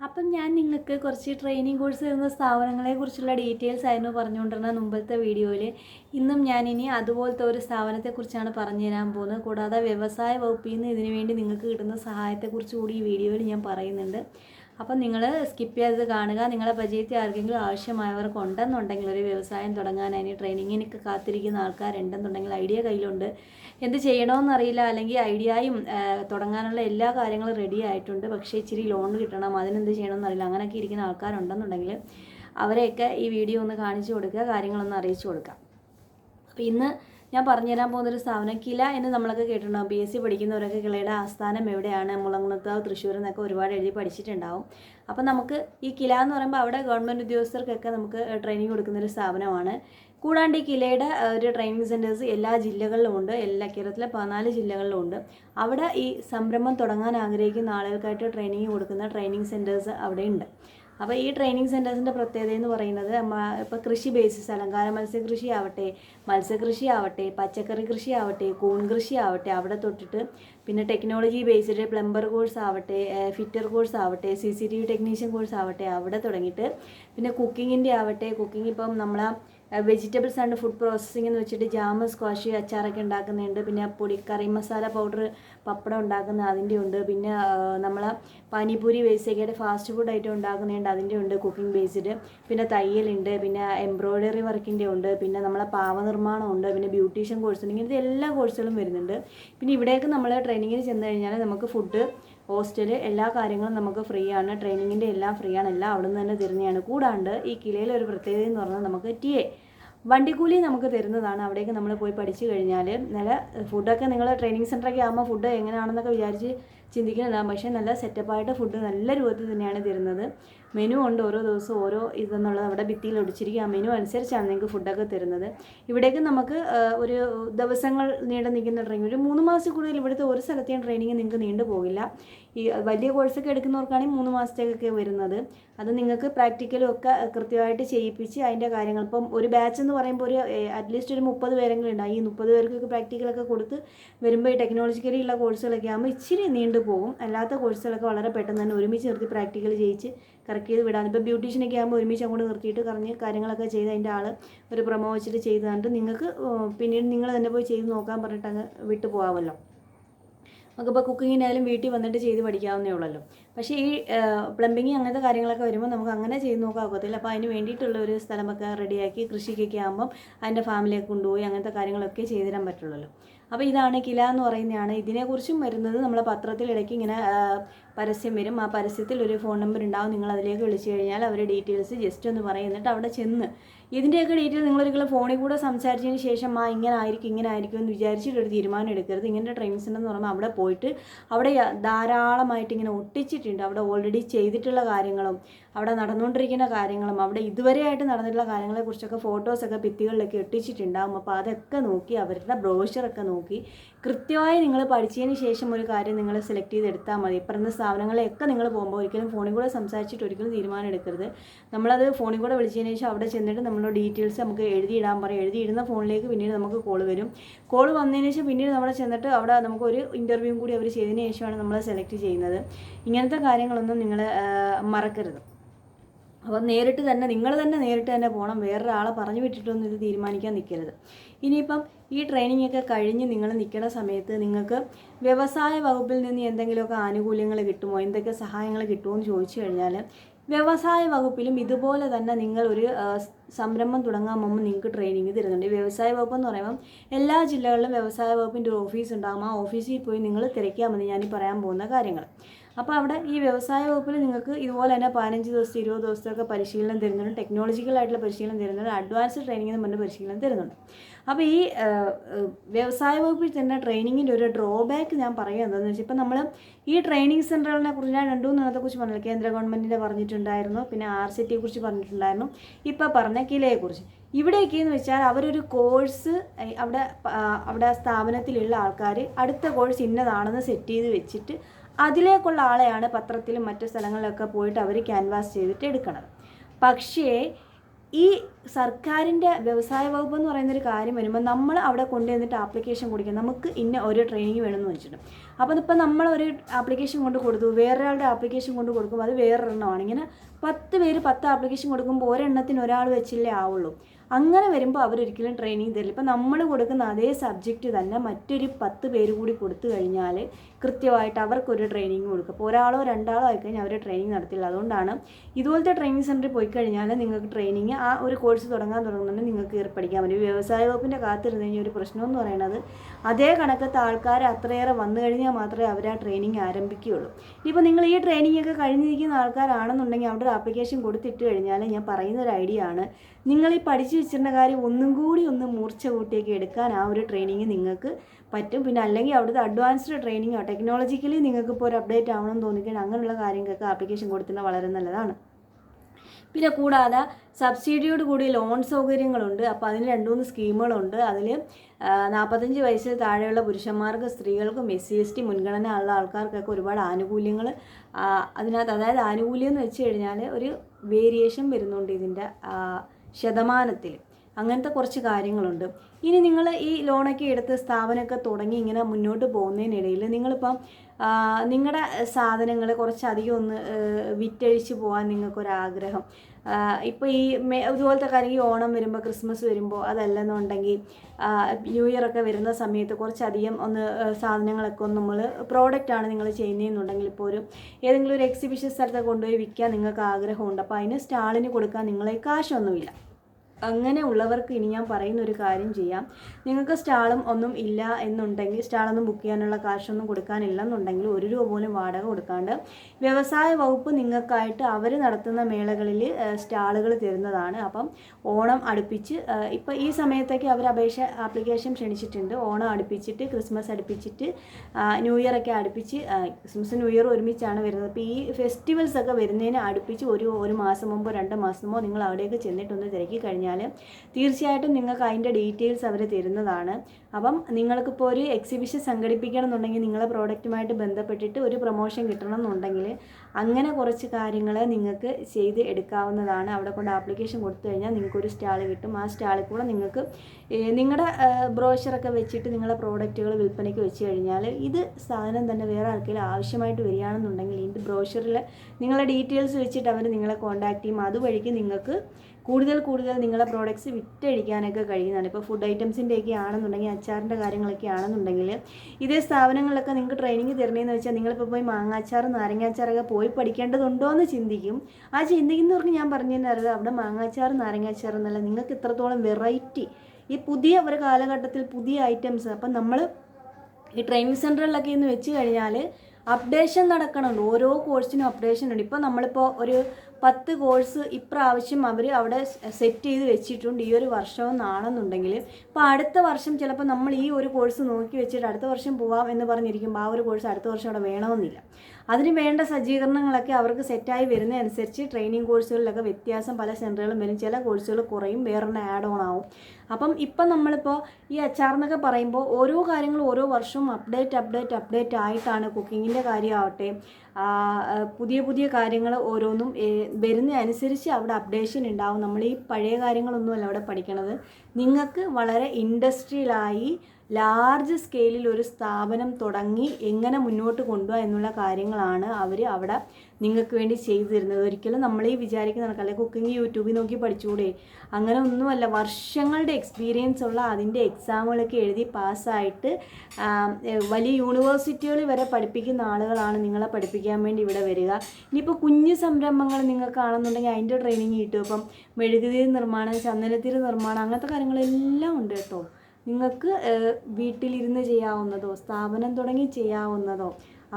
അപ്പം ഞാൻ നിങ്ങൾക്ക് കുറച്ച് ട്രെയിനിങ് കോഴ്സ് തരുന്ന സ്ഥാപനങ്ങളെ കുറിച്ചുള്ള ഡീറ്റെയിൽസ് ആയിരുന്നു പറഞ്ഞുകൊണ്ടിരുന്ന മുമ്പത്തെ വീഡിയോയിൽ ഇന്നും ഞാനിനി അതുപോലത്തെ ഒരു സ്ഥാപനത്തെക്കുറിച്ചാണ് പറഞ്ഞു തരാൻ പോകുന്നത്. കൂടാതെ വ്യവസായ വകുപ്പിൽ നിന്ന് ഇതിനുവേണ്ടി നിങ്ങൾക്ക് കിട്ടുന്ന സഹായത്തെക്കുറിച്ച് കൂടി ഈ വീഡിയോയിൽ ഞാൻ പറയുന്നുണ്ട്. അപ്പം നിങ്ങൾ സ്കിപ്പ് ചെയ്ത് കാണുക. നിങ്ങളെ പരിചയത്തിൽ ആർക്കെങ്കിലും ആവശ്യമായവർക്ക് ഉണ്ടെന്നുണ്ടെങ്കിൽ ഒരു വ്യവസായം തുടങ്ങാൻ അതിന് ട്രെയിനിങ്ങിനൊക്കെ കാത്തിരിക്കുന്ന ആൾക്കാരുണ്ടെന്നുണ്ടെങ്കിൽ ഐഡിയ കയ്യിലുണ്ട്. എന്ത് ചെയ്യണമെന്നറിയില്ല അല്ലെങ്കിൽ ഐഡിയയും തുടങ്ങാനുള്ള എല്ലാ കാര്യങ്ങളും റെഡി ആയിട്ടുണ്ട്. പക്ഷേ ഇച്ചിരി ലോൺ കിട്ടണം. അതിനെന്ത് ചെയ്യണമെന്നറിയില്ല അങ്ങനെയൊക്കെ ഇരിക്കുന്ന ആൾക്കാരുണ്ടെന്നുണ്ടെങ്കിൽ അവരെയൊക്കെ ഈ വീഡിയോ ഒന്ന് കാണിച്ചു കൊടുക്കുക. കാര്യങ്ങളൊന്ന് അറിയിച്ചു കൊടുക്കുക. അപ്പോൾ ഇന്ന് ഞാൻ പറഞ്ഞു പറഞ്ഞുതരാൻ പോകുന്നൊരു സ്ഥാപനം കില എന്ന് നമ്മളൊക്കെ കേട്ടിട്ടുണ്ടാവും. ബി എസ് സി പഠിക്കുന്നവരൊക്കെ കിളയുടെ ആസ്ഥാനം എവിടെയാണ്? മുളങ്കുളത്താവ് തൃശ്ശൂർ എന്നൊക്കെ ഒരുപാട് എഴുതി പഠിച്ചിട്ടുണ്ടാവും. അപ്പോൾ നമുക്ക് ഈ കില എന്ന് പറയുമ്പോൾ അവിടെ ഗവൺമെന്റ് ഉദ്യോഗസ്ഥർക്കൊക്കെ നമുക്ക് ട്രെയിനിങ് കൊടുക്കുന്ന ഒരു സ്ഥാപനമാണ്. കൂടാണ്ട് ഈ കിലയുടെ ഒരു ട്രെയിനിങ് സെന്റേഴ്സ് എല്ലാ ജില്ലകളിലും ഉണ്ട്. എല്ലാ കേരളത്തിലെ പതിനാല് ജില്ലകളിലും ഉണ്ട്. അവിടെ ഈ സംരംഭം തുടങ്ങാൻ ആഗ്രഹിക്കുന്ന ആളുകൾക്കായിട്ട് ട്രെയിനിങ് കൊടുക്കുന്ന ട്രെയിനിങ് സെന്റേഴ്സ് അവിടെ ഉണ്ട്. അപ്പോൾ ഈ ട്രെയിനിങ് സെന്റേഴ്സിന്റെ പ്രത്യേകത എന്ന് പറയുന്നത് ഇപ്പോൾ കൃഷി ബേസിസ് അലങ്കാര മത്സ്യകൃഷി ആവട്ടെ മത്സ്യകൃഷി ആവട്ടെ പച്ചക്കറി കൃഷി ആവട്ടെ കൂൺ കൃഷി ആവട്ടെ അവിടെ തൊട്ടിട്ട് പിന്നെ ടെക്നോളജി ബേസ്ഡ് പ്ലംബർ കോഴ്സ് ആവട്ടെ ഫിറ്റർ കോഴ്സ് ആവട്ടെ C C T V technician course ആവട്ടെ അവിടെ തുടങ്ങിയിട്ട് പിന്നെ കുക്കിങ്ങിന്റെ ആവട്ടെ കുക്കിംഗ് ഇപ്പം നമ്മളെ വെജിറ്റബിൾസ് ആൻഡ് ഫുഡ് പ്രോസസ്സിംഗ് എന്ന് വെച്ചിട്ട് ജാമ് സ്ക്വാഷ് അച്ചാറൊക്കെ ഉണ്ടാക്കുന്നുണ്ട്. പിന്നെ പൊടി കറി മസാല പൗഡർ പപ്പടം ഉണ്ടാക്കുന്ന അതിന്റെ ഉണ്ട്. പിന്നെ നമ്മൾ പാനിപൂരി ബേസിക്കായിട്ട് ഫാസ്റ്റ് ഫുഡ് ഐറ്റം ഉണ്ടാക്കുന്നുണ്ട് അതിന്റെ ഉണ്ട് കുക്കിംഗ് ബേസ്ഡ് പിന്നെ തയ്യലുണ്ട് പിന്നെ എംബ്രോയ്ഡറി വർക്കിന്റെ ഉണ്ട് പിന്നെ നമ്മളെ പാവ നിർമ്മാണം ഉണ്ട് പിന്നെ ബ്യൂട്ടീഷ്യൻ കോഴ്സ് ഉണ്ട് ഇങ്ങനത്തെ എല്ലാ കോഴ്സുകളും വരുന്നുണ്ട്. പിന്നെ ഇവിടേക്ക് നമ്മൾ ട്രെയിനിങ്ങിന് ചെന്ന് കഴിഞ്ഞാൽ നമുക്ക് ഫുഡ് ഹോസ്റ്റൽ എല്ലാ കാര്യങ്ങളും നമുക്ക് ഫ്രീ ആണ്. ട്രെയിനിങ്ങിന്റെ എല്ലാം ഫ്രീ ആണ്. എല്ലാം അവിടെ നിന്ന് തന്നെ തരുന്നതാണ്. കൂടാണ്ട് ഈ കിലയിൽ ഒരു പ്രത്യേകത എന്ന് പറഞ്ഞാൽ നമുക്ക് ടി എ വണ്ടിക്കൂലി നമുക്ക് തരുന്നതാണ്. അവിടേക്ക് നമ്മൾ പോയി പഠിച്ചു കഴിഞ്ഞാൽ നല്ല ഫുഡൊക്കെ നിങ്ങൾ ട്രെയിനിങ് സെന്ററൊക്കെ ആകുമ്പോൾ ഫുഡ് എങ്ങനെയാണെന്നൊക്കെ വിചാരിച്ച് ചിന്തിക്കുന്നുണ്ടാകും പക്ഷേ നല്ല സെറ്റപ്പായിട്ട് ഫുഡ് നല്ല രൂപത്തിൽ തന്നെയാണ് തരുന്നത്. മെനു ഉണ്ട് ഓരോ ദിവസവും ഓരോ ഇതെന്നുള്ളത് അവിടെ ഭിത്തിയിൽ ഒടിച്ചിരിക്കുക. ആ മെനു അനുസരിച്ചാണ് നിങ്ങൾക്ക് ഫുഡൊക്കെ തരുന്നത്. ഇവിടേക്ക് നമുക്ക് ഒരു ദിവസങ്ങൾ നീണ്ടു നിൽക്കുന്ന ട്രെയിനിങ് ഒരു മൂന്ന് മാസം കൂടുതൽ ഇവിടുത്തെ ഒരു സ്ഥലത്തെയും ട്രെയിനിങ് നിങ്ങൾക്ക് നീണ്ടു പോകില്ല ഈ വലിയ കോഴ്സൊക്കെ എടുക്കുന്നവർക്കാണെങ്കിൽ മൂന്ന് മാസത്തേക്കൊക്കെ വരുന്നത്. അത് നിങ്ങൾക്ക് പ്രാക്ടിക്കലും ഒക്കെ കൃത്യമായിട്ട് ചെയ്യിപ്പിച്ച് അതിന്റെ കാര്യങ്ങൾ. ഇപ്പം ഒരു ബാച്ച് എന്ന് പറയുമ്പോൾ ഒരു അറ്റ്ലീസ്റ്റ് ഒരു മുപ്പത് പേരെങ്കിലും ഉണ്ടാകും ഈ മുപ്പത് പേർക്കൊക്കെ പ്രാക്ടിക്കലൊക്കെ കൊടുത്ത് വരുമ്പോൾ ഈ ടെക്നോളജിക്കലി ഉള്ള കോഴ്സുകളൊക്കെ ആകുമ്പോൾ ഇച്ചിരി നീണ്ടു പോകും അല്ലാത്ത കോഴ്സുകളൊക്കെ വളരെ പെട്ടെന്ന് തന്നെ ഒരുമിച്ച് നിർത്തി പ്രാക്ടിക്കൽ ചെയ്യിച്ച് കറക്റ്റ് ചെയ്ത് വിടാൻ. ഇപ്പോൾ ബ്യൂട്ടീഷ്യനൊക്കെ ആകുമ്പോൾ ഒരുമിച്ച് അങ്ങോട്ട് നിർത്തിയിട്ട് കറഞ്ഞ് കാര്യങ്ങളൊക്കെ ചെയ്ത് അതിന്റെ ആൾ ഒരു പ്രൊമോ വെച്ചിട്ട് ചെയ്ത് നിങ്ങൾക്ക് പിന്നീട് നിങ്ങൾ തന്നെ പോയി ചെയ്ത് നോക്കാൻ പറഞ്ഞിട്ട് അങ്ങ് വിട്ടു പോകാമല്ലോ നമുക്കിപ്പോൾ കുക്കിങ്ങിനായാലും വീട്ടിൽ വന്നിട്ട് ചെയ്ത് പഠിക്കാവുന്നേ ഉള്ളല്ലോ. പക്ഷേ ഈ പ്ലംബിങ് അങ്ങനത്തെ കാര്യങ്ങളൊക്കെ വരുമ്പോൾ നമുക്ക് അങ്ങനെ ചെയ്ത് നോക്കാൻ ഒക്കത്തില്ല. അപ്പോൾ അതിന് വേണ്ടിയിട്ടുള്ള ഒരു സ്ഥലമൊക്കെ റെഡിയാക്കി കൃഷിക്കൊക്കെ ആകുമ്പം അതിന്റെ ഫാമിലിയൊക്കെ കൊണ്ടുപോയി അങ്ങനത്തെ കാര്യങ്ങളൊക്കെ ചെയ്തു തരാൻ പറ്റുള്ളൂ അപ്പോൾ ഇതാണ് കില എന്ന് പറയുന്നതാണ്. ഇതിനെക്കുറിച്ചും വരുന്നത് നമ്മളെ പത്രത്തിൽ ഇടയ്ക്ക് ഇങ്ങനെ പരസ്യം വരും. ആ പരസ്യത്തിൽ ഒരു ഫോൺ നമ്പർ ഉണ്ടാവും. നിങ്ങൾ അതിലേക്ക് വിളിച്ചു കഴിഞ്ഞാൽ അവരുടെ ഡീറ്റെയിൽസ് ജസ്റ്റ് ഒന്ന് പറയും. എന്നിട്ട് അവിടെ ചെന്ന് ഇതിന്റെയൊക്കെ ഡീറ്റെയിൽ നിങ്ങളൊരിക്കലും ഫോണിൽ കൂടെ സംസാരിച്ചതിന് ശേഷം ആ ഇങ്ങനെ ആയിരിക്കും ഇങ്ങനെ ആയിരിക്കും എന്ന് വിചാരിച്ചിട്ടൊരു തീരുമാനം എടുക്കരുത്. ഇങ്ങനത്തെ ട്രെയിൻസ് ഉണ്ടെന്ന് പറയുമ്പോൾ അവിടെ പോയിട്ട് അവിടെ ധാരാളമായിട്ട് ഇങ്ങനെ ഒട്ടിച്ചിട്ടുണ്ട്. അവിടെ ഓൾറെഡി ചെയ്തിട്ടുള്ള കാര്യങ്ങളും അവിടെ നടന്നുകൊണ്ടിരിക്കുന്ന കാര്യങ്ങളും അവിടെ ഇതുവരെയായിട്ട് നടന്നിട്ടുള്ള കാര്യങ്ങളെക്കുറിച്ചൊക്കെ ഫോട്ടോസൊക്കെ ഭിത്തികളിലൊക്കെ ഒട്ടിച്ചിട്ടുണ്ടാകും അപ്പോൾ അതൊക്കെ നോക്കി അവരുടെ ബ്രോഷറൊക്കെ നോക്കി കൃത്യമായി നിങ്ങൾ പഠിച്ചതിന് ശേഷം ഒരു കാര്യം നിങ്ങൾ സെലക്ട് ചെയ്തെടുത്താൽ മതി. ഇപ്പറഞ്ഞ സ്ഥാപനങ്ങളെയൊക്കെ നിങ്ങൾ പോകുമ്പോൾ ഒരിക്കലും ഫോണിൽ കൂടെ സംസാരിച്ചിട്ട് ഒരിക്കലും തീരുമാനം എടുക്കരുത്. നമ്മളത് ഫോണിൽ കൂടെ വിളിച്ചതിന് ശേഷം അവിടെ ചെന്നിട്ട് നമ്മുടെ ഡീറ്റെയിൽസ് നമുക്ക് എഴുതിയിടാൻ പറയും. എഴുതിയിടുന്ന ഫോണിലേക്ക് പിന്നീട് നമുക്ക് കോൾ വരും. കോൾ വന്നതിന് ശേഷം പിന്നീട് നമ്മൾ ചെന്നിട്ട് അവിടെ നമുക്ക് ഒരു ഇന്റർവ്യൂവും കൂടി അവർ ചെയ്തതിന് ശേഷമാണ് നമ്മൾ സെലക്ട് ചെയ്യുന്നത്. ഇങ്ങനത്തെ കാര്യങ്ങളൊന്നും നിങ്ങൾ മറക്കരുത്. അപ്പോൾ നേരിട്ട് തന്നെ നിങ്ങൾ തന്നെ നേരിട്ട് തന്നെ പോകണം വേറൊരാളെ പറഞ്ഞു വിട്ടിട്ടൊന്നും ഇത് തീരുമാനിക്കാൻ നിൽക്കരുത് ഇനിയിപ്പം ഈ ട്രെയിനിങ് ഒക്കെ കഴിഞ്ഞ് നിങ്ങൾ നിൽക്കുന്ന സമയത്ത് നിങ്ങൾക്ക് വ്യവസായ വകുപ്പിൽ നിന്ന് എന്തെങ്കിലുമൊക്കെ ആനുകൂല്യങ്ങൾ കിട്ടുമോ? എന്തൊക്കെ സഹായങ്ങൾ കിട്ടുമോ എന്ന് ചോദിച്ചു കഴിഞ്ഞാൽ വ്യവസായ വകുപ്പിലും ഇതുപോലെ തന്നെ നിങ്ങൾ ഒരു സംരംഭം തുടങ്ങാൻ മുമ്പ് നിങ്ങൾക്ക് ട്രെയിനിങ് തരുന്നുണ്ട്. വ്യവസായ വകുപ്പ് എന്ന് പറയുമ്പം എല്ലാ ജില്ലകളിലും വ്യവസായ വകുപ്പിന്റെ ഒരു ഓഫീസ് ഉണ്ടാകും ആ ഓഫീസിൽ പോയി നിങ്ങൾ തിരക്കിയാൽ മതി. ഞാൻ പറയാൻ പോകുന്ന കാര്യങ്ങൾ. അപ്പോൾ അവിടെ ഈ വ്യവസായ വകുപ്പിൽ നിങ്ങൾക്ക് ഇതുപോലെ തന്നെ പതിനഞ്ച് ദിവസത്തെ ഇരുപത് ദിവസത്തൊക്കെ പരിശീലനം തരുന്നുണ്ട് ടെക്നോളജിക്കൽ ആയിട്ടുള്ള പരിശീലനം തരുന്നുണ്ട് അഡ്വാൻസ്ഡ് ട്രെയിനിങ് എന്ന് പറഞ്ഞ പരിശീലനം തരുന്നുണ്ട്. അപ്പോൾ ഈ വ്യവസായ വകുപ്പിൽ തന്നെ ട്രെയിനിങ്ങിന്റെ ഒരു ഡ്രോബാക്ക് ഞാൻ പറയുക എന്താണെന്ന് വെച്ചാൽ ഇപ്പം നമ്മൾ ഈ ട്രെയിനിങ് സെന്ററുകളെ കുറിച്ച് ഞാൻ രണ്ടു മൂന്നെണ്ണത്തെ കുറിച്ച് കേന്ദ്ര ഗവൺമെന്റിന്റെ പറഞ്ഞിട്ടുണ്ടായിരുന്നു. പിന്നെ ആർ സി ടിയെ കുറിച്ച് പറഞ്ഞിട്ടുണ്ടായിരുന്നു. ഇപ്പോൾ പറഞ്ഞ കിലയെക്കുറിച്ച് ഇവിടെയൊക്കെ എന്ന് വെച്ചാൽ അവരൊരു കോഴ്സ് അവിടെ അവിടെ സ്ഥാപനത്തിലുള്ള ആൾക്കാർ അടുത്ത കോഴ്സ് ഇന്നതാണെന്ന് സെറ്റ് ചെയ്ത് വെച്ചിട്ട് അതിലേക്കുള്ള ആളെയാണ് പത്രത്തിലും മറ്റു സ്ഥലങ്ങളിലൊക്കെ പോയിട്ട് അവർ ക്യാൻവാസ് ചെയ്തിട്ട് എടുക്കുന്നത് പക്ഷേ ഈ സർക്കാരിന്റെ വ്യവസായ വകുപ്പ് എന്ന് പറയുന്നൊരു കാര്യം വരുമ്പോൾ നമ്മൾ അവിടെ കൊണ്ടുവന്നിട്ട് ആപ്ലിക്കേഷൻ കൊടുക്കുക നമുക്ക് ഇന്ന ഒരു ട്രെയിനിങ് വേണമെന്ന് വെച്ചിട്ടുണ്ട് അപ്പോൾ ഇപ്പം നമ്മൾ ഒരു ആപ്ലിക്കേഷൻ കൊണ്ട് കൊടുത്തു. വേറൊരാളുടെ ആപ്ലിക്കേഷൻ കൊണ്ട് കൊടുക്കുമ്പോൾ അത് വേറൊരെണ്ണമാണ്. ഇങ്ങനെ പത്ത് പേര് പത്ത് ആപ്ലിക്കേഷൻ കൊടുക്കുമ്പോൾ ഒരെണ്ണത്തിന് ഒരാൾ വെച്ചില്ലേ ആവുള്ളൂ. അങ്ങനെ വരുമ്പോൾ അവരൊരിക്കലും ട്രെയിനിങ് തരില്ല. ഇപ്പം നമ്മൾ കൊടുക്കുന്ന അതേ സബ്ജക്റ്റ് തന്നെ മറ്റൊരു പത്ത് പേര് കൂടി കൊടുത്തു കഴിഞ്ഞാൽ കൃത്യമായിട്ട് അവർക്കൊരു ട്രെയിനിങ് കൊടുക്കും. അപ്പോൾ ഒരാളോ രണ്ടാളോ ആയിക്കഴിഞ്ഞാൽ അവർ ട്രെയിനിങ് നടത്തില്ല. അതുകൊണ്ടാണ് ഇതുപോലത്തെ ട്രെയിനിങ് സെന്ററിൽ പോയി കഴിഞ്ഞാൽ നിങ്ങൾക്ക് ട്രെയിനിങ് ആ ഒരു കോഴ്സ് തുടങ്ങാൻ തുടങ്ങുന്നുണ്ടെങ്കിൽ നിങ്ങൾക്ക് കയറി പഠിക്കാൻ പറ്റും വ്യവസായ വകുപ്പിന്റെ കാത്തിരുന്ന് കഴിഞ്ഞാൽ ഒരു പ്രശ്നം എന്ന് പറയുന്നത് അതേ കണക്കത്തെ ആൾക്കാർ അത്രയേറെ വന്നു കഴിഞ്ഞാൽ മാത്രമേ അവർ ആ ട്രെയിനിങ് ആരംഭിക്കുകയുള്ളൂ. ഇപ്പോൾ നിങ്ങൾ ഈ ട്രെയിനിങ് ഒക്കെ കഴിഞ്ഞിരിക്കുന്ന ആൾക്കാരാണെന്നുണ്ടെങ്കിൽ അവിടെ ആപ്ലിക്കേഷൻ കൊടുത്തിട്ട് കഴിഞ്ഞാൽ ഞാൻ പറയുന്ന ഒരു ഐഡിയ ആണ്. നിങ്ങൾ ഈ പഠിച്ചു വെച്ചിരുന്ന കാര്യം ഒന്നും കൂടി ഒന്ന് മൂർച്ച കൂട്ടിയൊക്കെ എടുക്കാൻ ആ ഒരു ട്രെയിനിങ് നിങ്ങൾക്ക് പറ്റും. പിന്നെ അല്ലെങ്കിൽ അവിടുത്തെ അഡ്വാൻസ്ഡ് ട്രെയിനിങ്ങോ ടെക്നോളജിക്കലി നിങ്ങൾക്ക് ഇപ്പോൾ ഒരു അപ്ഡേറ്റ് ആവണം തോന്നിക്കണം അങ്ങനെയുള്ള കാര്യങ്ങൾക്ക് ആപ്ലിക്കേഷൻ കൊടുക്കുന്നത് വളരെ നല്ലതാണ്. പിന്നെ കൂടാതെ സബ്സിഡിയോട് കൂടി ലോൺ സൗകര്യങ്ങളുണ്ട്. അപ്പോൾ അതിന് രണ്ട് മൂന്ന് സ്കീമുകളുണ്ട്. അതിൽ നാൽപ്പത്തഞ്ച് വയസ്സിൽ താഴെയുള്ള പുരുഷന്മാർക്കും സ്ത്രീകൾക്കും എസ് സി എസ് ടി മുൻഗണന ഉള്ള ആൾക്കാർക്കൊക്കെ ഒരുപാട് ആനുകൂല്യങ്ങൾ അതിനകത്ത് അതായത് ആനുകൂല്യം എന്ന് വെച്ച് കഴിഞ്ഞാൽ ഒരു വേരിയേഷൻ വരുന്നുണ്ട് ഇതിന്റെ ശതമാനത്തിൽ. അങ്ങനത്തെ കുറച്ച് കാര്യങ്ങളുണ്ട്. ഇനി നിങ്ങൾ ഈ ലോണൊക്കെ എടുത്ത് സ്ഥാപനമൊക്കെ തുടങ്ങി ഇങ്ങനെ മുന്നോട്ട് പോകുന്നതിനിടയിൽ നിങ്ങളിപ്പം നിങ്ങളുടെ സാധനങ്ങൾ കുറച്ചധികം ഒന്ന് വിറ്റഴിച്ച് പോകാൻ നിങ്ങൾക്കൊരാഗ്രഹം. ഇപ്പോൾ ഈ മേ ഇതുപോലത്തെ കാര്യം ഈ ഓണം വരുമ്പോൾ ക്രിസ്മസ് വരുമ്പോൾ അതല്ലെന്നുണ്ടെങ്കിൽ ന്യൂ ഇയർ ഒക്കെ വരുന്ന സമയത്ത് കുറച്ചധികം ഒന്ന് സാധനങ്ങളൊക്കെ ഒന്ന് നമ്മൾ പ്രോഡക്റ്റാണ് നിങ്ങൾ ചെയ്യുന്നതെന്നുണ്ടെങ്കിൽ ഇപ്പോൾ ഒരു ഏതെങ്കിലും ഒരു എക്സിബിഷൻ സ്ഥലത്ത് കൊണ്ടുപോയി വിൽക്കാൻ നിങ്ങൾക്ക് ആഗ്രഹമുണ്ട് അപ്പോൾ അതിന് സ്റ്റാളിന് കൊടുക്കാൻ നിങ്ങളെ കാശൊന്നുമില്ല. അങ്ങനെ ഉള്ളവർക്ക് ഇനി ഞാൻ പറയുന്ന ഒരു കാര്യം ചെയ്യാം. നിങ്ങൾക്ക് സ്റ്റാളും ഒന്നും ഇല്ല എന്നുണ്ടെങ്കിൽ സ്റ്റാളൊന്നും ബുക്ക് ചെയ്യാനുള്ള കാശൊന്നും കൊടുക്കാനില്ലെന്നുണ്ടെങ്കിൽ ഒരു രൂപ പോലും വാടക കൊടുക്കാണ്ട് വ്യവസായ വകുപ്പ് നിങ്ങൾക്കായിട്ട് അവർ നടത്തുന്ന മേളകളിൽ സ്റ്റാളുകൾ തരുന്നതാണ്. അപ്പം ഓണം അടുപ്പിച്ച് ഇപ്പം ഈ സമയത്തേക്ക് അവർ അപേക്ഷ ആപ്ലിക്കേഷൻ ക്ഷണിച്ചിട്ടുണ്ട്. ഓണം അടുപ്പിച്ചിട്ട് ക്രിസ്മസ് അടുപ്പിച്ചിട്ട് ന്യൂ ഇയർ ഒക്കെ അടുപ്പിച്ച് ക്രിസ്മസ് ന്യൂ ഇയർ ഒരുമിച്ചാണ് വരുന്നത്. അപ്പോൾ ഈ ഫെസ്റ്റിവൽസ് ഒക്കെ വരുന്നതിന് അടുപ്പിച്ച് ഒരു ഒരു മാസം മുമ്പോ രണ്ട് മാസം മുമ്പോ നിങ്ങൾ അവിടെയൊക്കെ ചെന്നിട്ടൊന്ന് തിരക്കി കഴിഞ്ഞാൽ തീർച്ചയായിട്ടും നിങ്ങൾക്ക് അതിന്റെ ഡീറ്റെയിൽസ് അവർ തരുന്നതാണ്. അപ്പം നിങ്ങൾക്കിപ്പോൾ ഒരു എക്സിബിഷൻ സംഘടിപ്പിക്കണം എന്നുണ്ടെങ്കിൽ നിങ്ങളെ പ്രോഡക്റ്റുമായിട്ട് ബന്ധപ്പെട്ടിട്ട് ഒരു പ്രൊമോഷൻ കിട്ടണം എന്നുണ്ടെങ്കിൽ അങ്ങനെ കുറച്ച് കാര്യങ്ങൾ നിങ്ങൾക്ക് ചെയ്ത് എടുക്കാവുന്നതാണ്. അവിടെ കൊണ്ട് ആപ്ലിക്കേഷൻ കൊടുത്തു കഴിഞ്ഞാൽ നിങ്ങൾക്കൊരു സ്റ്റാൾ കിട്ടും. ആ സ്റ്റാളിൽ കൂടെ നിങ്ങൾക്ക് നിങ്ങളുടെ ബ്രോഷറൊക്കെ വെച്ചിട്ട് നിങ്ങളുടെ പ്രോഡക്റ്റുകൾ വിൽപ്പനയ്ക്ക് വെച്ച് കഴിഞ്ഞാൽ ഇത് സാധനം തന്നെ വേറെ ആർക്കെങ്കിലും ആവശ്യമായിട്ട് വരികയാണെന്നുണ്ടെങ്കിൽ ഇതിന്റെ ബ്രോഷറിൽ നിങ്ങളുടെ ഡീറ്റെയിൽസ് വെച്ചിട്ട് അവർ നിങ്ങളെ കോൺടാക്ട് ചെയ്യും. അതുവഴിക്ക് നിങ്ങൾക്ക് കൂടുതൽ കൂടുതൽ നിങ്ങളുടെ പ്രോഡക്റ്റ്സ് വിറ്റഴിക്കാനൊക്കെ കഴിയുന്നതാണ്. ഇപ്പോൾ ഫുഡ് ഐറ്റംസിന്റെയൊക്കെ ആണെന്നുണ്ടെങ്കിൽ അച്ചാറിന്റെ കാര്യങ്ങളൊക്കെ ആണെന്നുണ്ടെങ്കിൽ ഇതേ സ്ഥാപനങ്ങളിലൊക്കെ നിങ്ങൾക്ക് ട്രെയിനിങ് തരണേന്ന് വെച്ചാൽ നിങ്ങളിപ്പോൾ പോയി മാങ്ങാച്ചാർ നാരങ്ങാച്ചാറൊക്കെ പോയി പഠിക്കേണ്ടതുണ്ടോ എന്ന് ചിന്തിക്കും. ആ ചിന്തിക്കുന്നവർക്ക് ഞാൻ പറഞ്ഞു തരുന്നത് അവിടെ മാങ്ങാച്ചാർ നാരങ്ങാച്ചാർ എന്നല്ല. നിങ്ങൾക്ക് ഇത്രത്തോളം വെറൈറ്റി ഈ പുതിയ ഒരു കാലഘട്ടത്തിൽ പുതിയ ഐറ്റംസ് അപ്പം നമ്മൾ ഈ ട്രെയിനിങ് സെന്ററിലൊക്കെ ഇന്ന് വെച്ച് കഴിഞ്ഞാൽ അപ്ഡേഷൻ നടക്കണമുണ്ട് ഓരോ കോഴ്സിനും അപ്ഡേഷൻ ഉണ്ട്. ഇപ്പോൾ നമ്മളിപ്പോൾ ഒരു പത്ത് കോഴ്സ് ഇപ്രാവശ്യം അവർ അവിടെ സെറ്റ് ചെയ്ത് വെച്ചിട്ടുണ്ട്. ഈ ഒരു വർഷം നാണെന്നുണ്ടെങ്കിൽ ഇപ്പോൾ അടുത്ത വർഷം ചിലപ്പോൾ നമ്മൾ ഈ ഒരു കോഴ്സ് നോക്കി വെച്ചിട്ട് അടുത്ത വർഷം പോവാം എന്ന് പറഞ്ഞിരിക്കുമ്പോൾ ആ ഒരു കോഴ്സ് അടുത്ത വർഷം അവിടെ വേണമെന്നില്ല. അതിന് വേണ്ട സജ്ജീകരണങ്ങളൊക്കെ അവർക്ക് സെറ്റായി വരുന്നതനുസരിച്ച് ട്രെയിനിങ് കോഴ്സുകളിലൊക്കെ വ്യത്യാസം പല സെന്ററുകളും വരും. ചില കോഴ്സുകൾ കുറയും വേറൊരെണ്ണം ആഡ് ഓൺ ആവും. അപ്പം ഇപ്പം നമ്മളിപ്പോൾ ഈ അച്ചാർ എന്നൊക്കെ പറയുമ്പോൾ ഓരോ കാര്യങ്ങളും ഓരോ വർഷവും അപ്ഡേറ്റ് അപ്ഡേറ്റ് അപ്ഡേറ്റ് ആയിട്ടാണ് കുക്കിങ്ങിന്റെ കാര്യമാവട്ടെ പുതിയ പുതിയ കാര്യങ്ങൾ ഓരോന്നും വരുന്നതനുസരിച്ച് അവിടെ അപ്ഡേഷൻ ഉണ്ടാവും. നമ്മൾ ഈ പഴയ കാര്യങ്ങളൊന്നുമല്ല അവിടെ പഠിക്കണത്. നിങ്ങൾക്ക് വളരെ ഇൻഡസ്ട്രിയലായി ലാർജ് സ്കെയിലിൽ ഒരു സ്ഥാപനം തുടങ്ങി എങ്ങനെ മുന്നോട്ട് കൊണ്ടുപോകുക എന്നുള്ള കാര്യങ്ങളാണ് അവർ അവിടെ നിങ്ങൾക്ക് വേണ്ടി ചെയ്തു തരുന്നത് ഒരിക്കലും നമ്മൾ ഈ വിചാരിക്കുന്ന കണക്കല്ല. കുക്കിംഗ് യൂട്യൂബിൽ നോക്കി പഠിച്ചുകൂടെ അങ്ങനെ ഒന്നുമല്ല. വർഷങ്ങളുടെ എക്സ്പീരിയൻസ് ഉള്ള അതിന്റെ എക്സാമുകളൊക്കെ എഴുതി പാസ്സായിട്ട് വലിയ യൂണിവേഴ്സിറ്റികളിൽ വരെ പഠിപ്പിക്കുന്ന ആളുകളാണ് നിങ്ങളെ പഠിപ്പിക്കാൻ വേണ്ടി ഇവിടെ വരിക. ഇനിയിപ്പോൾ കുഞ്ഞു സംരംഭങ്ങൾ നിങ്ങൾക്കാണെന്നുണ്ടെങ്കിൽ അതിന്റെ ട്രെയിനിങ് കിട്ടും. ഇപ്പം മെഴുകുതിരി നിർമ്മാണം ചന്ദനത്തിരി നിർമ്മാണം അങ്ങനത്തെ കാര്യങ്ങളെല്ലാം ഉണ്ട് കേട്ടോ. നിങ്ങൾക്ക് വീട്ടിലിരുന്ന് ചെയ്യാവുന്നതോ സ്ഥാപനം തുടങ്ങി ചെയ്യാവുന്നതോ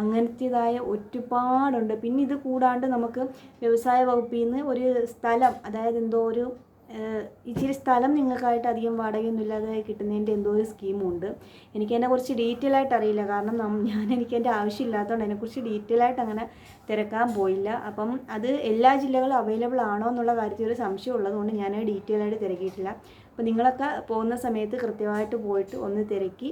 അങ്ങനത്തേതായ ഒരുപാടുണ്ട്. പിന്നെ ഇത് കൂടാണ്ട് നമുക്ക് വ്യവസായ വകുപ്പിൽ നിന്ന് ഒരു സ്ഥലം അതായത് എന്തോ ഒരു ഇച്ചിരി സ്ഥലം നിങ്ങൾക്കായിട്ട് അധികം വാടകയൊന്നും ഇല്ലാതെ കിട്ടുന്നതിന്റെ എന്തോ ഒരു സ്കീമുണ്ട്. എനിക്ക് അതിനെ കുറിച്ച് ഡീറ്റെയിൽ ആയിട്ട് അറിയില്ല. കാരണം ഞാൻ എനിക്ക് എന്റെ ആവശ്യമില്ലാത്തതുകൊണ്ട് അതിനെക്കുറിച്ച് ഡീറ്റെയിൽ ആയിട്ട് അങ്ങനെ തിരക്കാൻ പോയില്ല. അപ്പം അത് എല്ലാ ജില്ലകളും അവൈലബിൾ ആണോ എന്നുള്ള കാര്യത്തിൽ ഒരു സംശയം ഉള്ളതുകൊണ്ട് ഞാൻ ഡീറ്റെയിൽ ആയിട്ട് തിരക്കിയിട്ടില്ല. അപ്പോൾ നിങ്ങളൊക്കെ പോകുന്ന സമയത്ത് കൃത്യമായിട്ട് പോയിട്ട് ഒന്ന് തിരക്കി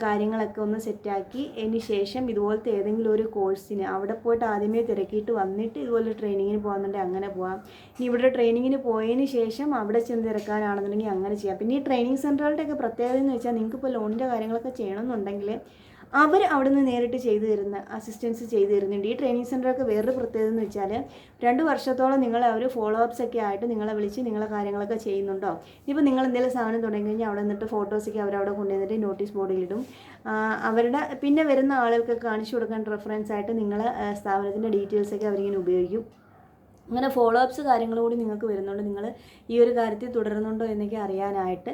കാര്യങ്ങളൊക്കെ ഒന്ന് സെറ്റാക്കി. അതിന് ശേഷം ഇതുപോലത്തെ ഏതെങ്കിലും ഒരു കോഴ്സിന് അവിടെ പോയിട്ട് ആദ്യമേ തിരക്കിയിട്ട് വന്നിട്ട് ഇതുപോലെ ട്രെയിനിങ്ങിന് പോകുന്നുണ്ടെങ്കിൽ അങ്ങനെ പോകാം ഇനി ഇവിടെ ട്രെയിനിങ്ങിന് പോയതിന് ശേഷം അവിടെ ചെന്ന് തിരക്കാനാണെന്നുണ്ടെങ്കിൽ അങ്ങനെ ചെയ്യാം. പിന്നെ ഈ ട്രെയിനിങ് സെന്ററുകളുടെയൊക്കെ പ്രത്യേകത എന്ന് വെച്ചാൽ നിങ്ങൾക്ക് ഇപ്പോൾ ലോണിന്റെ കാര്യങ്ങളൊക്കെ ചെയ്യണമെന്നുണ്ടെങ്കിൽ അവർ അവിടെ നിന്ന് നേരിട്ട് ചെയ്തു തരുന്ന അസിസ്റ്റൻസ് ചെയ്തു തരുന്നുണ്ട്. ഈ ട്രെയിനിങ് സെന്ററൊക്കെ വേറൊരു പ്രത്യേകത എന്ന് വെച്ചാൽ രണ്ട് വർഷത്തോളം നിങ്ങളെ അവർ ഫോളോ അപ്സ് ഒക്കെ ആയിട്ട് നിങ്ങളെ വിളിച്ച് നിങ്ങളെ കാര്യങ്ങളൊക്കെ ചെയ്യുന്നുണ്ടോ? ഇപ്പോൾ നിങ്ങൾ എന്തെങ്കിലും സാധനം തുടങ്ങി കഴിഞ്ഞാൽ അവിടെ നിന്നിട്ട് ഫോട്ടോസൊക്കെ അവരവിടെ കൊണ്ടുവന്നിട്ട് നോട്ടീസ് ബോർഡിലിടും അവരുടെ പിന്നെ വരുന്ന ആളുകൾക്ക് കാണിച്ചു കൊടുക്കാൻ റെഫറൻസ് ആയിട്ട് നിങ്ങളെ സ്ഥാപനത്തിന്റെ ഡീറ്റെയിൽസൊക്കെ അവരിങ്ങനെ ഉപയോഗിക്കും. അങ്ങനെ ഫോളോ അപ്സ് കാര്യങ്ങൾ കൂടി നിങ്ങൾക്ക് വരുന്നുണ്ട്. നിങ്ങൾ ഈ ഒരു കാര്യത്തിൽ തുടരുന്നുണ്ടോ എന്നൊക്കെ അറിയാനായിട്ട്.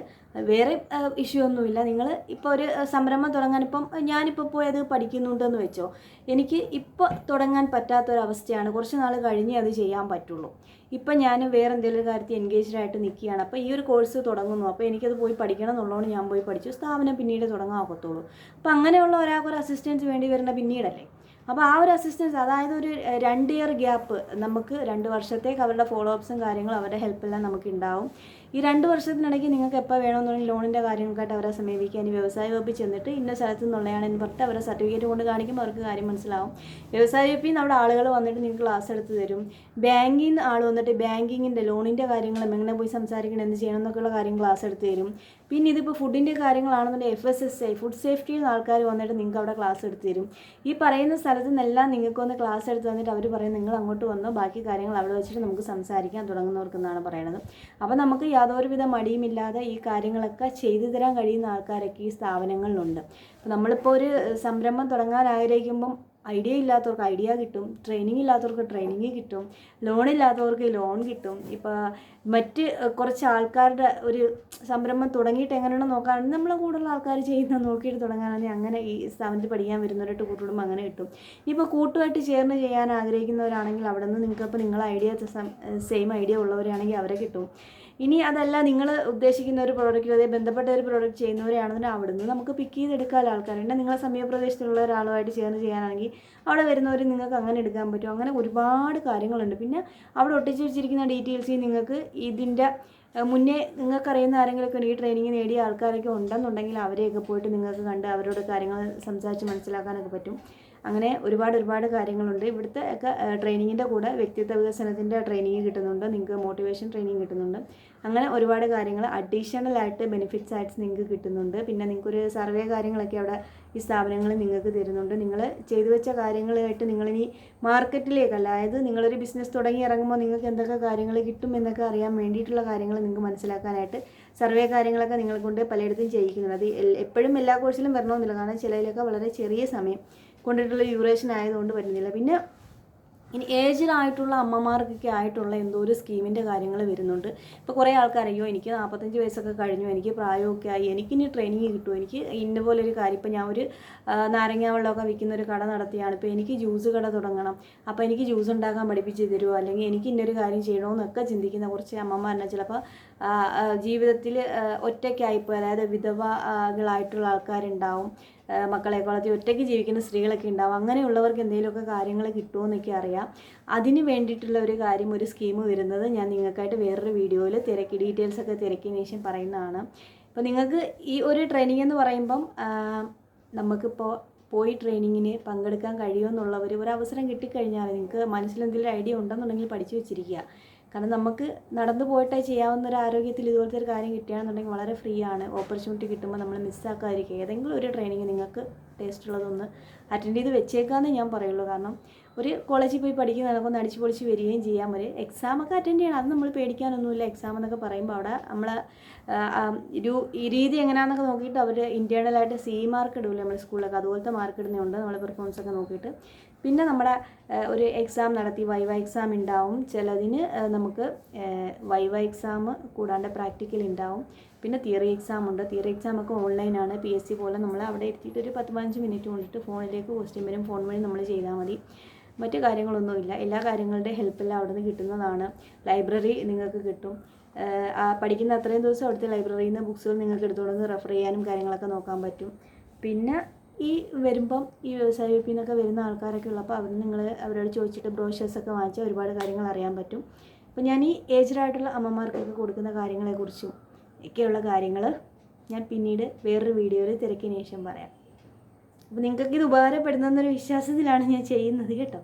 വേറെ ഇഷ്യൂ ഒന്നുമില്ല. നിങ്ങൾ ഇപ്പോൾ ഒരു സംരംഭം തുടങ്ങാൻ ഇപ്പം ഞാനിപ്പോൾ പോയി അത് പഠിക്കുന്നുണ്ടെന്ന് വെച്ചോ. എനിക്ക് ഇപ്പോൾ തുടങ്ങാൻ പറ്റാത്തൊരവസ്ഥയാണ്. കുറച്ച് നാൾ കഴിഞ്ഞേ അത് ചെയ്യാൻ പറ്റുള്ളൂ. ഇപ്പം ഞാൻ വേറെ എന്തെങ്കിലും കാര്യത്തിൽ എൻഗേജ്ഡ് ആയിട്ട് നിൽക്കുകയാണ്. അപ്പോൾ ഈ ഒരു കോഴ്സ് തുടങ്ങുന്നു. അപ്പോൾ എനിക്കത് പോയി പഠിക്കണം എന്നുള്ളതുകൊണ്ട് ഞാൻ പോയി പഠിച്ചു. സ്ഥാപനം പിന്നീട് തുടങ്ങാൻ ഒക്കത്തുള്ളൂ. അപ്പോൾ അങ്ങനെയുള്ള ഒരാൾക്കൊരു അസിസ്റ്റൻസ് വേണ്ടി വരുന്ന പിന്നീടല്ലേ? അപ്പോൾ ആ ഒരു അസിസ്റ്റൻസ് അതായത് ഒരു രണ്ട് ഇയർ ഗ്യാപ്പ് നമുക്ക് രണ്ട് വർഷത്തേക്ക് അവരുടെ ഫോളോ അപ്സും കാര്യങ്ങളും അവരുടെ ഹെൽപ്പെല്ലാം നമുക്ക് ഉണ്ടാവും ഈ രണ്ട് വർഷത്തിനിടയ്ക്ക് നിങ്ങൾക്ക് എപ്പോൾ വേണമെന്നുണ്ടെങ്കിൽ ലോണിന്റെ കാര്യങ്ങൾക്കായിട്ട് അവരെ സമീപിക്കാൻ ഈ വ്യവസായ വകുപ്പിൽ ചെന്നിട്ട് ഇന്ന സ്ഥലത്ത് നിന്നുള്ളതാണ് എന്ന് പറഞ്ഞിട്ട് അവരെ സർട്ടിഫിക്കറ്റ് കൊണ്ട് കാണിക്കുമ്പോൾ അവർക്ക് കാര്യം മനസ്സിലാവും. വ്യവസായ വകുപ്പിൽ അവിടെ ആളുകൾ വന്നിട്ട് നിങ്ങൾക്ക് ക്ലാസ് എടുത്ത് തരും. ബാങ്കിൽ നിന്ന് ആൾ വന്നിട്ട് ബാങ്കിങ്ങിന്റെ ലോണിന്റെ കാര്യങ്ങളും എങ്ങനെ പോയി സംസാരിക്കണം എന്ത് ചെയ്യണം എന്നൊക്കെയുള്ള കാര്യം ക്ലാസ് എടുത്ത് തരും. പിന്നെ ഇതിപ്പോൾ ഫുഡിന്റെ കാര്യങ്ങളാണെന്നുണ്ടെങ്കിൽ F S S I food സേഫ്റ്റിയിൽ നിന്ന് ആൾക്കാർ വന്നിട്ട് നിങ്ങൾക്ക് അവിടെ ക്ലാസ് എടുത്ത് തരും. ഈ പറയുന്ന സ്ഥലത്ത് നിന്നെല്ലാം നിങ്ങൾക്കൊന്ന് ക്ലാസ് എടുത്ത് തന്നിട്ട് അവർ പറയും നിങ്ങൾ അങ്ങോട്ട് വന്നോ ബാക്കി കാര്യങ്ങൾ അവിടെ വെച്ചിട്ട് നമുക്ക് സംസാരിക്കാൻ തുടങ്ങുന്നവർക്കെന്നാണ് പറയുന്നത് അപ്പോൾ നമുക്ക് യാതൊരുവിധ മടിയുമില്ലാതെ ഈ കാര്യങ്ങളൊക്കെ ചെയ്തു തരാൻ കഴിയുന്ന ആൾക്കാരൊക്കെ ഈ സ്ഥാപനങ്ങളിലുണ്ട്. അപ്പോൾ നമ്മളിപ്പോൾ ഒരു സംരംഭം തുടങ്ങാൻ ആഗ്രഹിക്കുമ്പം ഐഡിയ ഇല്ലാത്തവർക്ക് ഐഡിയ കിട്ടും ട്രെയിനിങ് ഇല്ലാത്തവർക്ക് ട്രെയിനിങ് കിട്ടും ലോൺ ഇല്ലാത്തവർക്ക് ലോൺ കിട്ടും. ഇപ്പോൾ മറ്റ് കുറച്ച് ആൾക്കാരുടെ ഒരു സംരംഭം തുടങ്ങിയിട്ട് എങ്ങനെയാണോ നോക്കുകയാണെങ്കിൽ നമ്മളെ കൂടുതൽ ആൾക്കാർ ചെയ്യുന്ന നോക്കിയിട്ട് തുടങ്ങാനാണെങ്കിൽ അങ്ങനെ ഈ സ്ഥാപനത്തിൽ പഠിക്കാൻ വരുന്നവരായിട്ട് കൂട്ടുകുടുംബം അങ്ങനെ കിട്ടും. ഇപ്പോൾ കൂട്ടുമായിട്ട് ചേർന്ന് ചെയ്യാൻ ആഗ്രഹിക്കുന്നവരാണെങ്കിൽ അവിടെ നിന്ന് നിങ്ങൾക്കിപ്പോൾ നിങ്ങളെ ഐഡിയ സെയിം ഐഡിയ ഉള്ളവരാണെങ്കിൽ അവരെ കിട്ടും. ഇനി അതല്ല നിങ്ങൾ ഉദ്ദേശിക്കുന്ന ഒരു പ്രോഡക്റ്റ് അതേ ബന്ധപ്പെട്ട ഒരു പ്രോഡക്റ്റ് ചെയ്യുന്നവരാണെന്നുണ്ടെങ്കിൽ അവിടെ നിന്ന് നമുക്ക് പിക്ക് ചെയ്തെടുക്കാനുള്ള ആൾക്കാരുണ്ട്. നിങ്ങളെ സമീപപ്രദേശത്തുള്ള ഒരാളുമായിട്ട് ചേർന്ന് ചെയ്യാനാണെങ്കിൽ അവിടെ വരുന്നവർ നിങ്ങൾക്ക് അങ്ങനെ എടുക്കാൻ പറ്റും. അങ്ങനെ ഒരുപാട് കാര്യങ്ങളുണ്ട്. പിന്നെ അവിടെ ഒട്ടിച്ച് വെച്ചിരിക്കുന്ന ഡീറ്റെയിൽസ് നിങ്ങൾക്ക് ഇതിന്റെ മുന്നേ നിങ്ങൾക്കറിയുന്ന ആരെങ്കിലുമൊക്കെ ഈ ട്രെയിനിങ് നേടിയ ആൾക്കാരൊക്കെ ഉണ്ടെന്നുണ്ടെങ്കിൽ അവരെയൊക്കെ പോയിട്ട് നിങ്ങൾക്ക് കണ്ട് അവരോട് കാര്യങ്ങൾ സംസാരിച്ച് മനസ്സിലാക്കാനൊക്കെ പറ്റും. അങ്ങനെ ഒരുപാട് ഒരുപാട് കാര്യങ്ങളുണ്ട്. ഇവിടുത്തെ ഒക്കെ ട്രെയിനിങ്ങിന്റെ കൂടെ വ്യക്തിത്വ വികസനത്തിന്റെ ട്രെയിനിങ് കിട്ടുന്നുണ്ട്. നിങ്ങൾക്ക് മോട്ടിവേഷൻ ട്രെയിനിങ് കിട്ടുന്നുണ്ട്. അങ്ങനെ ഒരുപാട് കാര്യങ്ങൾ അഡീഷണൽ ആയിട്ട് ബെനിഫിറ്റ്സ് ആയിട്ട് നിങ്ങൾക്ക് കിട്ടുന്നുണ്ട്. പിന്നെ നിങ്ങൾക്കൊരു സർവേ കാര്യങ്ങളൊക്കെ അവിടെ ഈ സ്ഥാപനങ്ങൾ നിങ്ങൾക്ക് തരുന്നുണ്ട്. നിങ്ങൾ ചെയ്തു വെച്ച കാര്യങ്ങളായിട്ട് നിങ്ങളിനി മാർക്കറ്റിലേക്കല്ല അതായത് നിങ്ങളൊരു ബിസിനസ് തുടങ്ങി ഇറങ്ങുമ്പോൾ നിങ്ങൾക്ക് എന്തൊക്കെ കാര്യങ്ങൾ കിട്ടും എന്നൊക്കെ അറിയാൻ വേണ്ടിയിട്ടുള്ള കാര്യങ്ങൾ നിങ്ങൾക്ക് മനസ്സിലാക്കാനായിട്ട് സർവേ കാര്യങ്ങളൊക്കെ നിങ്ങളെ കൊണ്ട് പലയിടത്തും ചെയ്യിക്കുന്നത് അത് എപ്പോഴും എല്ലാ കോഴ്സിലും വരണമെന്നില്ല. കാരണം ചിലതിലൊക്കെ വളരെ ചെറിയ സമയം. കൊണ്ടിട്ടുള്ള യൂറേഷൻ ആയതുകൊണ്ട് പറ്റുന്നില്ല പിന്നെ ഇനി ഏജിലായിട്ടുള്ള അമ്മമാർക്കൊക്കെ ആയിട്ടുള്ള എന്തോ ഒരു സ്കീമിന്റെ കാര്യങ്ങൾ വരുന്നുണ്ട്. ഇപ്പോൾ കുറേ ആൾക്കാർ അയ്യോ എനിക്ക് നാൽപ്പത്തഞ്ച് വയസ്സൊക്കെ കഴിഞ്ഞു എനിക്ക് പ്രായമൊക്കെ ആയി എനിക്കിനി ട്രെയിനിങ് കിട്ടും എനിക്ക് ഇന്ന പോലെ ഒരു കാര്യം ഇപ്പോൾ ഞാൻ ഒരു നാരങ്ങ വെള്ളമൊക്കെ വിൽക്കുന്ന ഒരു കട നടത്തിയാണ് ഇപ്പോൾ എനിക്ക് ജ്യൂസ് കട തുടങ്ങണം അപ്പോൾ എനിക്ക് ജ്യൂസ് ഉണ്ടാക്കാൻ പഠിപ്പിച്ച് തരുമോ അല്ലെങ്കിൽ എനിക്ക് ഇന്നൊരു കാര്യം ചെയ്യണമെന്നൊക്കെ ചിന്തിക്കുന്ന കുറച്ച് അമ്മമാരെന്നെ ചിലപ്പോൾ ജീവിതത്തിൽ ഒറ്റയ്ക്കായിപ്പോൾ അതായത് വിധവകളായിട്ടുള്ള ആൾക്കാരുണ്ടാവും. മക്കളെ കൊളത്തി ഒറ്റയ്ക്ക് ജീവിക്കുന്ന സ്ത്രീകളൊക്കെ ഉണ്ടാവും. അങ്ങനെയുള്ളവർക്ക് എന്തെങ്കിലുമൊക്കെ കാര്യങ്ങൾ കിട്ടുമോ എന്നൊക്കെ അറിയാം. അതിന് വേണ്ടിയിട്ടുള്ള ഒരു കാര്യം ഒരു സ്കീം വരുന്നത് ഞാൻ നിങ്ങൾക്കായിട്ട് വേറൊരു വീഡിയോയിൽ തിരക്കി ഡീറ്റെയിൽസ് ഒക്കെ തിരക്കിയതിന് ശേഷം പറയുന്നതാണ്. അപ്പോൾ നിങ്ങൾക്ക് ഈ ഒരു ട്രെയിനിങ് എന്ന് പറയുമ്പം നമുക്കിപ്പോൾ പോയി ട്രെയിനിങ്ങിന് പങ്കെടുക്കാൻ കഴിയുമെന്നുള്ളവർ ഒരു അവസരം കിട്ടിക്കഴിഞ്ഞാൽ നിങ്ങൾക്ക് മനസ്സിലെന്തെങ്കിലും ഐഡിയ ഉണ്ടെന്നുണ്ടെങ്കിൽ പഠിച്ചു വെച്ചിരിക്കുക. കാരണം നമുക്ക് നടന്നു പോയിട്ടേ ചെയ്യാവുന്ന ഒരു ആരോഗ്യത്തിൽ ഇതുപോലത്തെ ഒരു കാര്യം കിട്ടുകയാണെന്നുണ്ടെങ്കിൽ വളരെ ഫ്രീ ആണ്. ഓപ്പർച്യൂണിറ്റി കിട്ടുമ്പോൾ നമ്മൾ മിസ്സാക്കാതിരിക്കുക ഏതെങ്കിലും ഒരു ട്രെയിനിങ് നിങ്ങൾക്ക് ടേസ്റ്റ് ഉള്ളതൊന്ന് അറ്റൻഡ് ചെയ്ത് വെച്ചേക്കാമെന്ന് ഞാൻ പറയുള്ളൂ. കാരണം ഒരു കോളേജിൽ പോയി പഠിക്കുന്ന നമുക്കൊന്ന് അടിച്ച് പൊളിച്ച് വരികയും ചെയ്യാം. ഒരു എക്സാമൊക്കെ അറ്റൻഡ് ചെയ്യണം. അത് നമ്മൾ പേടിക്കാനൊന്നുമില്ല. എക്സാം എന്നൊക്കെ പറയുമ്പോൾ അവിടെ നമ്മൾ ഒരു രീതി എങ്ങനെയാണെന്നൊക്കെ നോക്കിയിട്ട് അവർ ഇന്റേർണലായിട്ട് സി മാർക്ക് ഇടില്ല നമ്മുടെ സ്കൂളിലൊക്കെ അതുപോലത്തെ മാർക്ക് ഇടുന്നുണ്ട് നമ്മുടെ പെർഫോമൻസ് ഒക്കെ നോക്കിയിട്ട്. പിന്നെ നമ്മുടെ ഒരു എക്സാം നടത്തി. വൈവ എക്സാം ഉണ്ടാവും. ചിലതിന് നമുക്ക് വൈവ എക്സാം കൂടാണ്ട് പ്രാക്ടിക്കൽ ഉണ്ടാവും. പിന്നെ തിയറി എക്സാം ഉണ്ട്. തിയറി എക്സാം ഒക്കെ ഓൺലൈനാണ് പി എസ് സി പോലെ നമ്മൾ അവിടെ എത്തിയിട്ട് ഒരു പത്ത് പതിനഞ്ച് മിനിറ്റ് കൊണ്ടിട്ട് ഫോണിലേക്ക് ക്വസ്റ്റ്യൻ വരും. ഫോൺ വഴി നമ്മൾ ചെയ്താൽ മതി. മറ്റു കാര്യങ്ങളൊന്നുമില്ല എല്ലാ കാര്യങ്ങളുടെ ഹെൽപ്പെല്ലാം അവിടെ നിന്ന് കിട്ടുന്നതാണ്. ലൈബ്രറി നിങ്ങൾക്ക് കിട്ടും. പഠിക്കുന്ന അത്രയും ദിവസം അവിടുത്തെ ലൈബ്രറിയിൽ നിന്ന് ബുക്സുകൾ നിങ്ങൾക്ക് എടുത്തുകൊണ്ട് റെഫർ ചെയ്യാനും കാര്യങ്ങളൊക്കെ നോക്കാൻ പറ്റും. പിന്നെ ഈ വരുമ്പം ഈ വ്യവസായ വിപ്പിൽ നിന്നൊക്കെ വരുന്ന ആൾക്കാരൊക്കെ ഉള്ളപ്പോൾ അവർ നിങ്ങൾ അവരോട് ചോദിച്ചിട്ട് ബ്രോഷേഴ്സൊക്കെ വാങ്ങിച്ചാൽ ഒരുപാട് കാര്യങ്ങൾ അറിയാൻ പറ്റും. അപ്പോൾ ഞാൻ ഈ ഏജ്ഡ് ആയിട്ടുള്ള അമ്മമാർക്കൊക്കെ കൊടുക്കുന്ന കാര്യങ്ങളെക്കുറിച്ചും ഒക്കെയുള്ള കാര്യങ്ങൾ ഞാൻ പിന്നീട് വേറൊരു വീഡിയോയിൽ തിരക്കിന് ശേഷം പറയാം. അപ്പോൾ നിങ്ങൾക്കിത് ഉപകാരപ്പെടുന്നെന്നൊരു വിശ്വാസത്തിലാണ് ഞാൻ ചെയ്യുന്നത് കേട്ടോ.